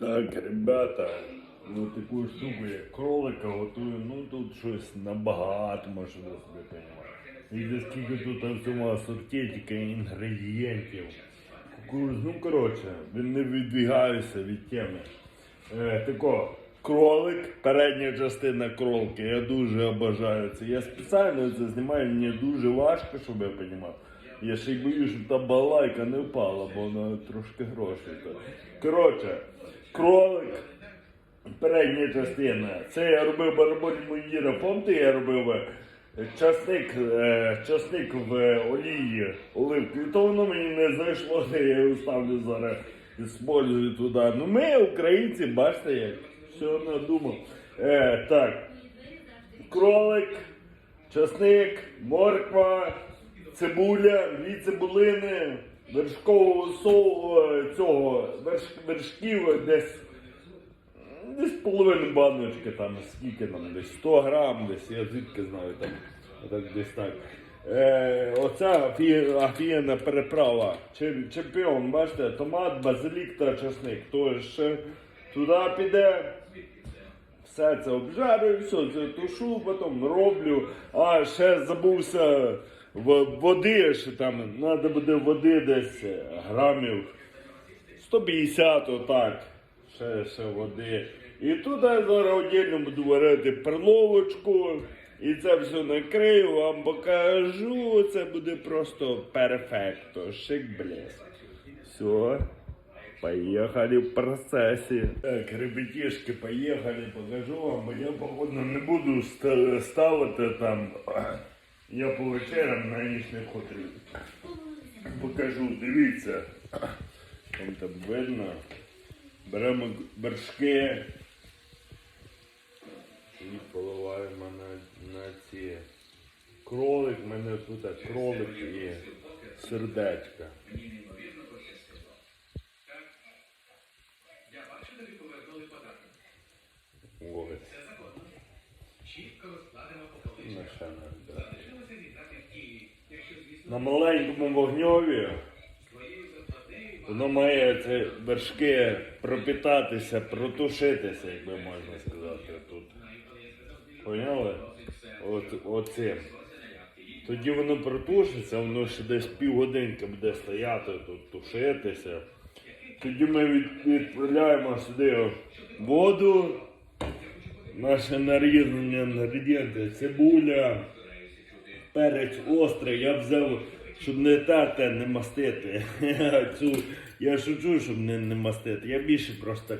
Так, ребята, ну таку штуку, як кролика готую, ну тут щось набагато, ви собі розумієте. І де скільки тут в цьому асортетика інгредієнтів. Кукуруз, ну коротше, він не відвігаюся від теми. Е, тако, кролик, передня частина кролки, я дуже обожаю це. Я спеціально це знімаю, мені дуже важко, щоб я розумів. Я ще й боюсь, щоб та балайка не впала, бо вона трошки грошей. Коротше, кролик, передня частина. Це я робив бараболь Моїра. Помните, я робив е, часник, е, часник в олії оливкою. То воно мені не зайшло, я його ставлю зараз і туди. Ну ми, українці, бачите, як все надумав. Е, так, кролик, часник, морква, цибуля, дві цибулини, вершкового соу, цього, верш, вершків десь. Десь половину баночки там, скільки там, десь 100 грам, десь, я звідки знаю там, отак десь так. Е, оця офігенна переправа. Чемпіон, бачите, томат, базилік та часник. Тож е, туди піде, все це обжарую, все це тушу, потім роблю. А ще забувся води, ще там треба буде води десь е, грамів 150 отак. Ще, ще води. І туди зараз отдельно буду варити перловочку. І це все накрию, вам покажу. Це буде просто перфекто. Шик блеск. Все. Поехали в процессе. Так, ребятишки, поехали, покажу вам, бо я, походу, не буду ставити там. Я по вечерам на ніч не ходжу. Покажу, дивіться. Там там видно. Беремо вершки і поливаємо на, на ці кролик. У мене тут кролик і сердечка. Ось. На ще не да. На маленькому вогньові воно має це вершки пропітатися, протушитися, як би можна сказати тут. Поняли? От, оцим. Тоді воно протушиться, воно ще десь півгодинки буде стояти тут, тушитися. Тоді ми від- відправляємо сюди воду, наше нарізані інгредієнти, цибуля, перець острий. Я взяв, щоб не терти, не мастити. Я шучу, щоб не, не мастити. Я більше просто